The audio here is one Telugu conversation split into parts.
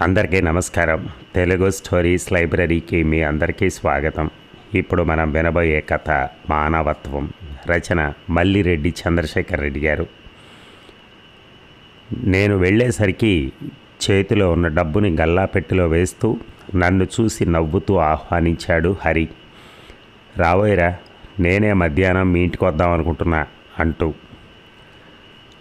అందరికీ నమస్కారం. తెలుగు స్టోరీస్ లైబ్రరీకి మీ అందరికీ స్వాగతం. ఇప్పుడు మనం వినబోయే కథ మానవత్వం. రచన మల్లిరెడ్డి చంద్రశేఖర్ రెడ్డి గారు. నేను వెళ్ళేసరికి చేతిలో ఉన్న డబ్బుని గల్లాపెట్టిలో వేస్తూ నన్ను చూసి నవ్వుతూ ఆహ్వానించాడు హరి. రావోయరా నేనే మధ్యాహ్నం మీ ఇంటికి వద్దాం అనుకుంటున్నా అంటూ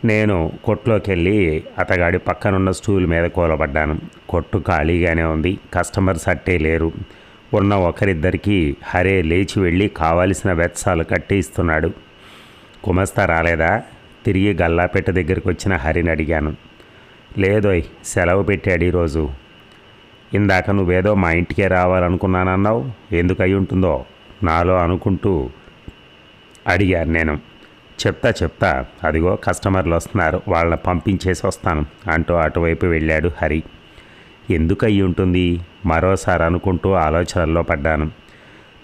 నేను కొట్లోకి వెళ్ళి అతగాడి పక్కనున్న స్టూల్ మీద కూలబడ్డాను. కొట్టు ఖాళీగానే ఉంది. కస్టమర్స్ అట్టే లేరు. ఉన్న ఒకరిద్దరికి హరే లేచి వెళ్ళి కావాల్సిన వెత్సాలు కట్టి ఇస్తున్నాడు. కుమస్తా రాలేదా? తిరిగి గల్లాపెట్ట దగ్గరికి వచ్చిన హరిని అడిగాను. లేదోయ్ సెలవు పెట్టాడు ఈరోజు. ఇందాక నువ్వేదో మా ఇంటికే రావాలనుకున్నానన్నావు. ఎందుకయి ఉంటుందో నాలో అనుకుంటూ అడిగాను నేను. చెప్తా చెప్తా. అదిగో కస్టమర్లు వస్తున్నారు. వాళ్ళని పంపించేసి వస్తాను అంటూ అటువైపు వెళ్ళాడు హరి. ఎందుకు అయి ఉంటుంది? మరోసారి అనుకుంటూ ఆలోచనల్లో పడ్డాను.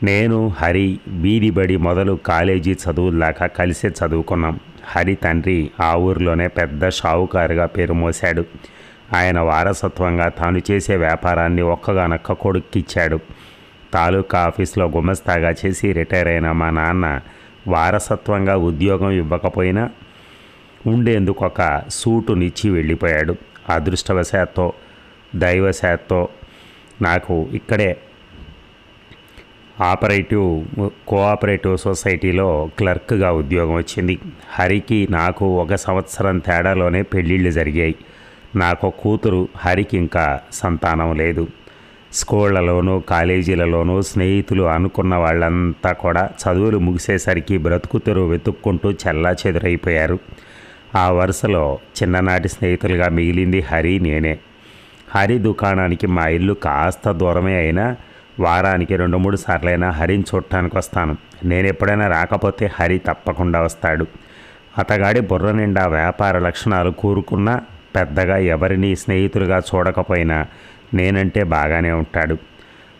నేను హరి వీధి బడి మొదలు కాలేజీ చదువుల కలిసే చదువుకున్నాం. హరి తండ్రి ఆ ఊరిలోనే పెద్ద షావుకారుగా పేరు మోశాడు. ఆయన వారసత్వంగా తాను చేసే వ్యాపారాన్ని ఒక్కగానొక్క కొడుక్కిచ్చాడు. తాలూకా ఆఫీస్లో గుమస్తాగా చేసి రిటైర్ అయిన మా నాన్న వారసత్వంగా ఉద్యోగం ఇవ్వకపోయినా ఉండేందుకు ఒక సూటునిచ్చి వెళ్ళిపోయాడు. అదృష్టవశాత్తో దైవశాత్తో నాకు ఇక్కడే ఆపరేటివ్ కోఆపరేటివ్ సొసైటీలో క్లర్క్గా ఉద్యోగం వచ్చింది. హరికి నాకు ఒక సంవత్సరం తేడాలోనే పెళ్ళిళ్ళు జరిగాయి. నాకు కూతురు హరికి ఇంకా సంతానం లేదు. స్కూళ్ళలోనూ కాలేజీలలోనూ స్నేహితులు అనుకున్న వాళ్ళంతా కూడా చదువులు ముగిసేసరికి బ్రతుకు తెరువు వెతుక్కుంటూ చెల్లా చెదురైపోయారు. ఆ వరుసలో చిన్ననాటి స్నేహితులుగా మిగిలింది హరి నేనే. హరి దుకాణానికి మా ఇల్లు కాస్త దూరమే అయినా వారానికి రెండు మూడు సార్లైనా హరిని చూడటానికి వస్తాను. నేను ఎప్పుడైనా రాకపోతే హరి తప్పకుండా వస్తాడు. అతగాడి బుర్ర నిండా వ్యాపార లక్షణాలు కూరుకున్నా పెద్దగా ఎవరిని స్నేహితులుగా చూడకపోయినా నేనంటే బాగానే ఉంటాడు.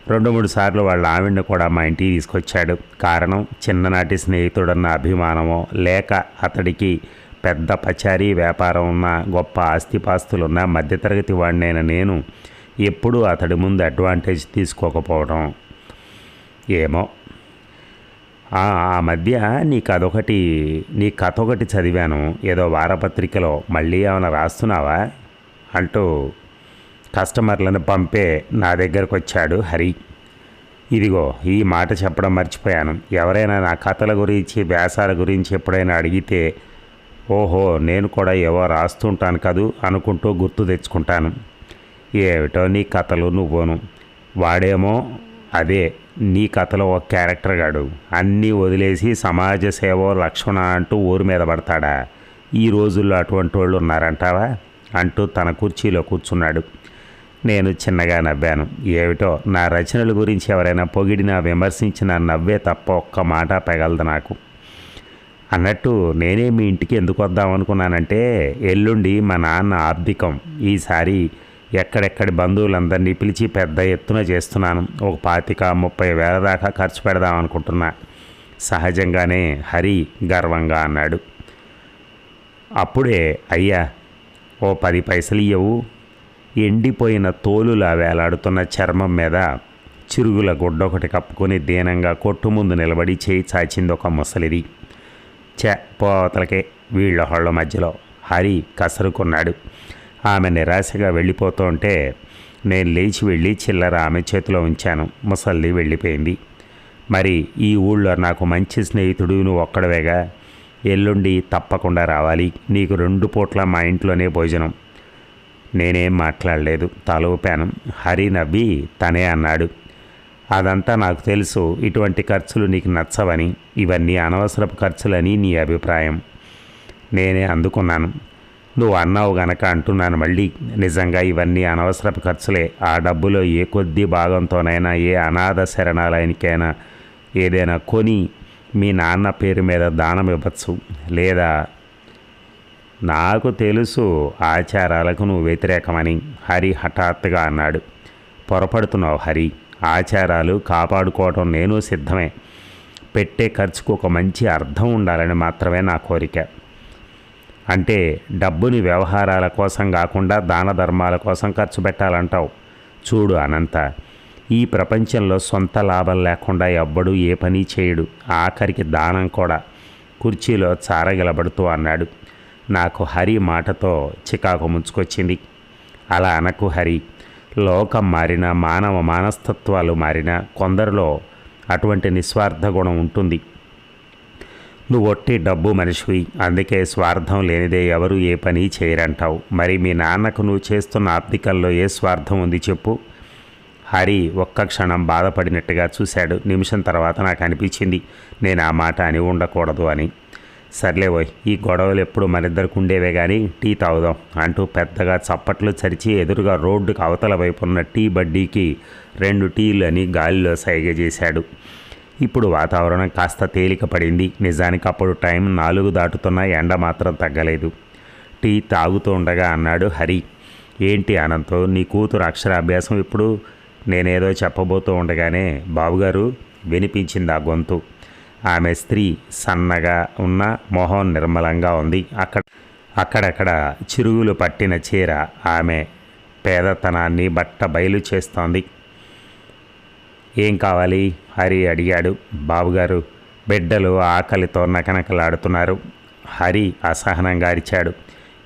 రెండు మూడు సార్లు వాళ్ళ ఆవిడ్ని కూడా మా ఇంటికి తీసుకొచ్చాడు. కారణం చిన్ననాటి స్నేహితుడన్న అభిమానమో లేక అతడికి పెద్ద పచారీ వ్యాపారం ఉన్న గొప్ప ఆస్తిపాస్తులున్న మధ్యతరగతి వాడినైన నేను ఎప్పుడూ అతడి ముందు అడ్వాంటేజ్ తీసుకోకపోవడం. ఏమో. ఆ ఆ మధ్య నీ కథ ఒకటి నీ కథ ఒకటి చదివాను. ఏదో వారపత్రికలో మళ్ళీ ఏమైనా రాస్తున్నావా? అంటూ కస్టమర్లను పంపే నా దగ్గరకు వచ్చాడు హరి. ఇదిగో ఈ మాట చెప్పడం మర్చిపోయాను. ఎవరైనా నా కథల గురించి వ్యాసాల గురించి ఎప్పుడైనా అడిగితే ఓహో నేను కూడా ఏవో రాస్తుంటాను కదూ అనుకుంటూ గుర్తు తెచ్చుకుంటాను. ఏమిటో నీ కథలు నువ్వును. వాడేమో అదే నీ కథలో ఒక క్యారెక్టర్ గాడు. అన్నీ వదిలేసి సమాజ సేవ లక్షణ అంటూ ఊరి మీద పడతాడా? ఈ రోజుల్లో అటువంటి వాళ్ళు ఉన్నారంటావా? అంటూ తన కుర్చీలో కూర్చున్నాడు. నేను చిన్నగా నవ్వాను. ఏమిటో? నా రచనల గురించి ఎవరైనా పొగిడినా విమర్శించినా నవ్వే తప్ప ఒక్క మాట పెగలదు నాకు. అన్నట్టు నేనే మీ ఇంటికి ఎందుకు వద్దాం అనుకున్నానంటే ఎల్లుండి మా నాన్న ఆర్థికం. ఈసారి ఎక్కడెక్కడి బంధువులందరినీ పిలిచి పెద్ద ఎత్తున చేస్తున్నాను. ఒక పాతిక ముప్పై వేల దాకా ఖర్చు పెడదాం అనుకుంటున్నా. సహజంగానే హరి గర్వంగా అన్నాడు. అప్పుడే అయ్యా ఓ పది పైసలు ఇయ్యవు. ఎండిపోయిన తోలులా వేలాడుతున్న చర్మం మీద చిరుగుల గుడ్డొకటి కప్పుకొని దీనంగా కొట్టు ముందు నిలబడి చేయి చాచింది ఒక ముసలిది. చ పోతలకే వీళ్ళ హళ్ళ మధ్యలో. హరి కసరుకున్నాడు. ఆమె నిరాశగా వెళ్ళిపోతుంటే నేను లేచి వెళ్ళి చిల్లర ఆమె చేతిలో ఉంచాను. ముసల్ది వెళ్ళిపోయింది. మరి ఈ ఊళ్ళో నాకు మంచి స్నేహితుడు నువ్వు ఒక్కడవేగా? ఎల్లుండి తప్పకుండా రావాలి. నీకు రెండు పూట్ల మా ఇంట్లోనే భోజనం. నేనేం మాట్లాడలేదు. తల ఊపాను హరి నవ్వి తనే అన్నాడు. అదంతా నాకు తెలుసు. ఇటువంటి ఖర్చులు నీకు నచ్చవని. ఇవన్నీ అనవసరపు ఖర్చులని నీ అభిప్రాయం. నేనే అందుకున్నాను. నువ్వు అన్నావు గనక అంటున్నాను మళ్ళీ. నిజంగా ఇవన్నీ అనవసరపు ఖర్చులే. ఆ డబ్బులో ఏ కొద్ది భాగంతోనైనా ఏ అనాథ శరణాలయానికైనా ఏదైనా కొని మీ నాన్న పేరు మీద దానం ఇవ్వచ్చు. లేదా నాకు తెలుసు ఆచారాలకు నువ్వు వ్యతిరేకమని. హరి హఠాత్తుగా అన్నాడు. పొరపడుతున్నావు హరి. ఆచారాలు కాపాడుకోవటం నేను సిద్ధమే. పెట్టే ఖర్చుకు ఒక మంచి అర్థం ఉండాలని మాత్రమే నా కోరిక. అంటే డబ్బుని వ్యవహారాల కోసం కాకుండా దాన ధర్మాల కోసం ఖర్చు పెట్టాలంటావు. చూడు అనంత. ఈ ప్రపంచంలో సొంత లాభం లేకుండా ఎవ్వడు ఏ పని చేయడు. ఆఖరికి దానం కూడా. కుర్చీలో చారగిలబడుతూ అన్నాడు. నాకు హరి మాటతో చికాకు ముంచుకొచ్చింది. అలా అనకు హరి. లోకం మారిన మానవ మానస్తత్వాలు మారిన కొందరిలో అటువంటి నిస్వార్థ గుణం ఉంటుంది. నువ్వు ఒట్టి డబ్బు మనిషివి అందుకే స్వార్థం లేనిదే ఎవరు ఏ పని చేయరంటావు. మరి మీ నాన్నకు నువ్వు చేస్తున్న ఆర్థికల్లో ఏ స్వార్థం ఉంది చెప్పు. హరి ఒక్క క్షణం బాధపడినట్టుగా చూశాడు. నిమిషం తర్వాత నాకు అనిపించింది నేను ఆ మాట అని ఉండకూడదు అని. సర్లేవోయ్ ఈ గొడవలు ఎప్పుడు మనిద్దరికి ఉండేవే కానీ టీ తాగుదాం అంటూ పెద్దగా చప్పట్లు చరిచి ఎదురుగా రోడ్డుకు అవతల వైపు ఉన్న టీ బడ్డీకి రెండు టీలు అని గాలిలో సైగ చేశాడు ఇప్పుడు వాతావరణం కాస్త తేలిక పడింది. నిజానికి అప్పుడు టైం నాలుగు దాటుతున్న ఎండ మాత్రం తగ్గలేదు. టీ తాగుతూ ఉండగా అన్నాడు హరి. ఏంటి అనంతో నీ కూతురు అక్షరాభ్యాసం ఇప్పుడు? నేనేదో చెప్పబోతూ ఉండగానే బావుగారు వినిపించింది ఆ గొంతు. ఆమె స్త్రీ సన్నగా ఉన్న మొహం నిర్మలంగా ఉంది. అక్కడ అక్కడక్కడ చిరుగులు పట్టిన చీర ఆమె పేదతనాన్ని బట్ట బయలు చేస్తోంది. ఏం కావాలి? హరి అడిగాడు. బాబుగారు బిడ్డలు ఆకలితో నకనకలాడుతున్నారు. హరి అసహనంగా అరిచాడు.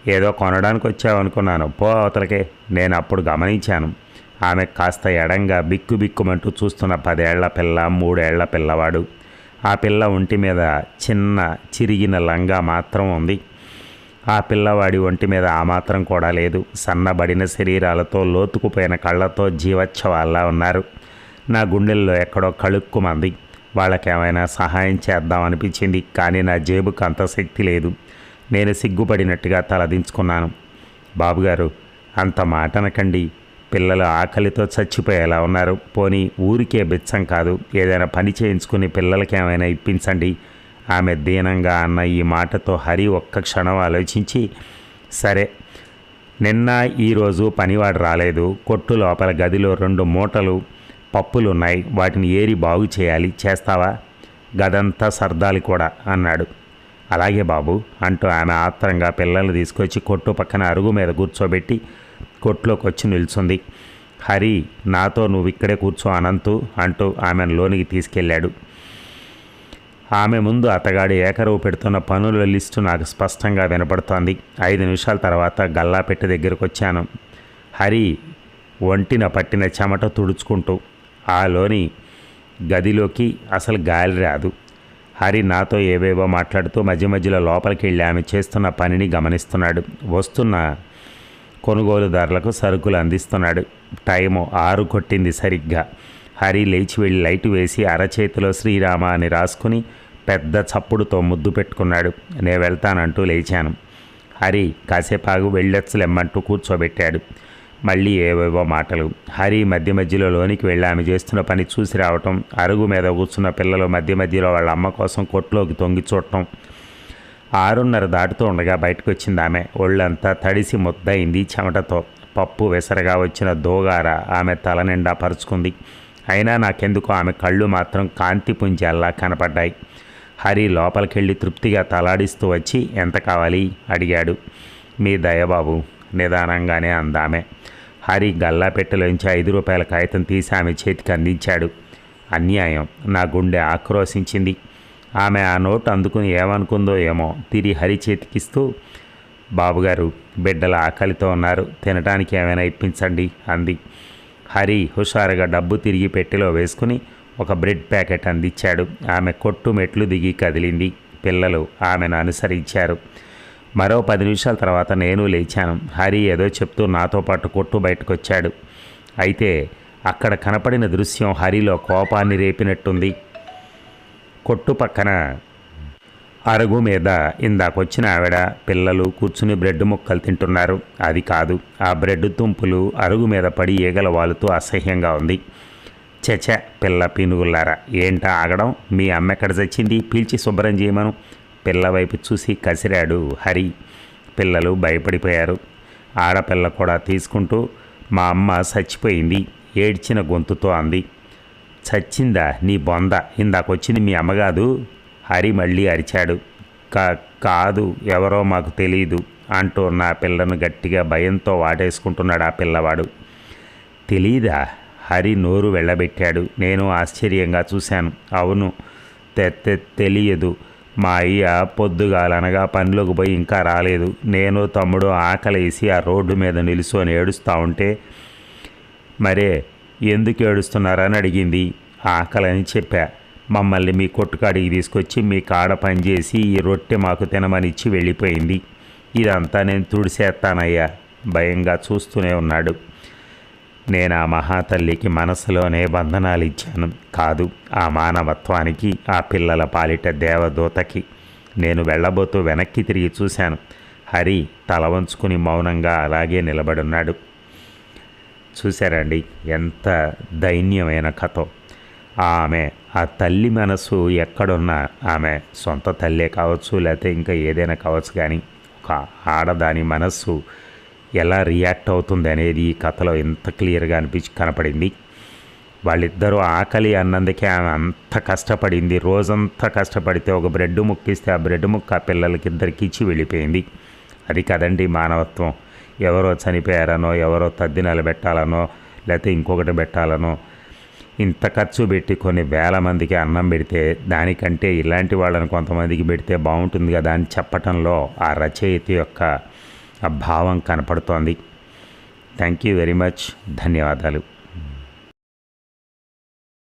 ఏదో కొనడానికి వచ్చావనుకున్నాను. పో అవతలకే. నేను అప్పుడు గమనించాను. ఆమె కాస్త ఎడంగా బిక్కు బిక్కుమంటూ చూస్తున్న పదేళ్ళ పిల్ల మూడేళ్ళ పిల్లవాడు. ఆ పిల్ల ఒంటి మీద చిన్న చిరిగిన లంగా మాత్రం ఉంది. ఆ పిల్లవాడి ఒంటి మీద ఆ మాత్రం కూడా లేదు. సన్నబడిన శరీరాలతో లోతుకుపోయిన కళ్ళతో జీవచ్ఛవాల్లా ఉన్నారు. నా గుండెల్లో ఎక్కడో కళుక్కుమంది. వాళ్ళకేమైనా సహాయం చేద్దాం అనిపించింది కానీ నా జేబుకు అంత శక్తి లేదు. నేను సిగ్గుపడినట్టుగా తలదించుకున్నాను. బాబుగారు అంత మాట అనకండి పిల్లలు ఆకలితో చచ్చిపోయేలా ఉన్నారు. పోనీ ఊరికే బిచ్చం కాదు. ఏదైనా పని చేయించుకుని పిల్లలకి ఏమైనా ఇప్పించండి. ఆమె దీనంగా అన్న ఈ మాటతో హరి ఒక్క క్షణం ఆలోచించి సరే నిన్న ఈరోజు పనివాడు రాలేదు. కొట్టు లోపల గదిలో రెండు మూటలు పప్పులు ఉన్నాయి వాటిని ఏరి బాగు చేయాలి. చేస్తావా? గదంతా సర్దాలి కూడా అన్నాడు. అలాగే బాబు అంటూ ఆమె ఆత్రంగా పిల్లల్ని తీసుకొచ్చి కొట్టు పక్కన అరుగు మీద కూర్చోబెట్టి కొట్లోకి వచ్చి నిల్చుంది. హరి నాతో నువ్వు ఇక్కడే కూర్చో అనంతు అంటూ ఆమెను లోనికి తీసుకెళ్ళాడు. ఆమె ముందు అతగాడి ఏకరువు పెడుతున్న పనుల లిస్టు నాకు స్పష్టంగా వినపడుతోంది. ఐదు నిమిషాల తర్వాత గల్లాపెట్టి దగ్గరకు వచ్చాను హరి ఒంటిన పట్టిన చెమట తుడుచుకుంటూ ఆ లోని గదిలోకి అసలు గాలి రాదు. హరి నాతో ఏవేవో మాట్లాడుతూ మధ్య మధ్యలో లోపలికి వెళ్ళి ఆమె చేస్తున్న పనిని గమనిస్తున్నాడు. వస్తున్న కొనుగోలుదారులకు సరుకులు అందిస్తున్నాడు. టైము ఆరు కొట్టింది సరిగ్గా. హరి లేచి వెళ్ళి లైట్ వేసి అరచేతిలో శ్రీరామ అని రాసుకుని పెద్ద చప్పుడుతో ముద్దు పెట్టుకున్నాడు. నేను వెళ్తానంటూ లేచాను. హరి కాసేపాగు వెళ్ళొచ్చులెమ్మంటూ కూర్చోబెట్టాడు. మళ్ళీ ఏవేవో మాటలు. హరి మధ్య మధ్యలో లోనికి వెళ్ళి ఆమె చేస్తున్న పని చూసి రావటం అరుగు మీద కూర్చున్న పిల్లలు మధ్య మధ్యలో వాళ్ళ అమ్మ కోసం కొట్లోకి తొంగి చూడటం ఆరున్నర దాటుతూ ఉండగా బయటకు వచ్చింది ఆమె. ఒళ్ళంతా తడిసి ముద్దయింది చెమటతో. పప్పు వెసరగా వచ్చిన దోగార ఆమె తల నిండా పరుచుకుంది. అయినా నాకెందుకు ఆమె కళ్ళు మాత్రం కాంతి పుంజాల్లా కనపడ్డాయి. హరి లోపలికెళ్ళి తృప్తిగా తలాడిస్తూ వచ్చి ఎంత కావాలి? అడిగాడు. మీ దయబాబు నిదానంగానే అందామె. హరి గల్లా పెట్టెలోంచి ఐదు రూపాయల కాగితం తీసి ఆమె చేతికి అందించాడు. అన్యాయం. నా గుండె ఆక్రోశించింది. ఆమె ఆ నోటు అందుకుని ఏమనుకుందో ఏమో తిరిగి హరి చేతికిస్తూ బాబుగారు బిడ్డల ఆకలితో ఉన్నారు తినడానికి ఏమైనా ఇప్పించండి అంది. హరి హుషారుగా డబ్బు తిరిగి పెట్టెలో వేసుకుని ఒక బ్రెడ్ ప్యాకెట్ అందించాడు. ఆమె కొట్టు మెట్లు దిగి కదిలింది. పిల్లలు ఆమెను అనుసరించారు. మరో పది నిమిషాల తర్వాత నేను లేచాను. హరి ఏదో చెప్తూ నాతో పాటు కొట్టు బయటకొచ్చాడు. అయితే అక్కడ కనపడిన దృశ్యం హరిలో కోపాన్ని రేపినట్టుంది. కొట్టు పక్కన అరుగు మీద ఇందాకొచ్చిన ఆవిడ పిల్లలు కూర్చుని బ్రెడ్ ముక్కలు తింటున్నారు. అది కాదు ఆ బ్రెడ్ తుంపులు అరుగు మీద పడి ఈగల వాలుతూ అసహ్యంగా ఉంది. చెచ పిల్ల పీనుగుల్లారా ఏంటా ఆగడం? మీ అమ్మ ఎక్కడ చచ్చింది? పీల్చి శుభ్రం చేయమను. పిల్ల వైపు చూసి కసిరాడు హరి. పిల్లలు భయపడిపోయారు. ఆడపిల్ల కూడా తీసుకుంటూ మా అమ్మ చచ్చిపోయింది ఏడ్చిన గొంతుతో అంది. చచ్చిందా? నీ బొంద. ఇందాకొచ్చింది మీ అమ్మగాదు. హరి మళ్ళీ అరిచాడు. కా కాదు ఎవరో మాకు తెలియదు అంటూ నా పిల్లను గట్టిగా భయంతో వాటేసుకుంటున్నాడు ఆ పిల్లవాడు. తెలీదా? హరి నోరు వెళ్ళబెట్టాడు. నేను ఆశ్చర్యంగా చూశాను. అవును తె తెలియదు. మా అయ్య పొద్దుగాలనగా పనిలోకి పోయి ఇంకా రాలేదు. నేను తమ్ముడు ఆకలేసి ఆ రోడ్డు మీద నిలుచొని ఏడుస్తూ ఉంటే మరే ఎందుకు ఏడుస్తున్నారని అడిగింది. ఆకలని చెప్పా. మమ్మల్ని మీ కొట్టుకాడికి తీసుకొచ్చి మీ కాడ పనిచేసి ఈ రొట్టె మాకు తినమనిచ్చి వెళ్ళిపోయింది. ఇదంతా నేను తుడిసేస్తానయ్యా భయంగా చూస్తూనే ఉన్నాడు. నేను ఆ మహాతల్లికి మనసులోనే బంధనాలు ఇచ్చాను. కాదు ఆ మానవత్వానికి ఆ పిల్లల పాలిట దేవదూతకి. నేను వెళ్ళబోతూ వెనక్కి తిరిగి చూశాను. హరి తల వంచుకుని మౌనంగా అలాగే నిలబడున్నాడు చూశారండి. ఎంత దైన్యమైన కథ. ఆమె ఆ తల్లి మనసు ఎక్కడున్నా ఆమె సొంత తల్లే కావచ్చు లేకపోతే ఇంకా ఏదైనా కావచ్చు కానీ ఒక ఆడదాని మనస్సు ఎలా రియాక్ట్ అవుతుంది అనేది ఈ కథలో ఎంత క్లియర్గా అనిపించి కనపడింది. వాళ్ళిద్దరూ ఆకలి అన్నందుకే ఆమె అంత కష్టపడింది. రోజంతా కష్టపడితే ఒక బ్రెడ్ ముక్కిస్తే ఆ బ్రెడ్ ముక్క ఆ పిల్లలకి ఇద్దరికి ఇచ్చి వెళ్ళిపోయింది. అది కదండి మానవత్వం. ఎవరో చనిపోయారనో ఎవరో తద్ది నిలబెట్టాలనో లేకపోతే ఇంకొకటి పెట్టాలనో ఇంత ఖర్చు పెట్టి కొన్ని వేల మందికి అన్నం పెడితే దానికంటే ఇలాంటి వాళ్ళని కొంతమందికి పెడితే బాగుంటుంది కదా అని చెప్పటంలో ఆ రచయిత యొక్క ఆ భావం కనపడుతోంది. థ్యాంక్ యూ వెరీ మచ్ ధన్యవాదాలు.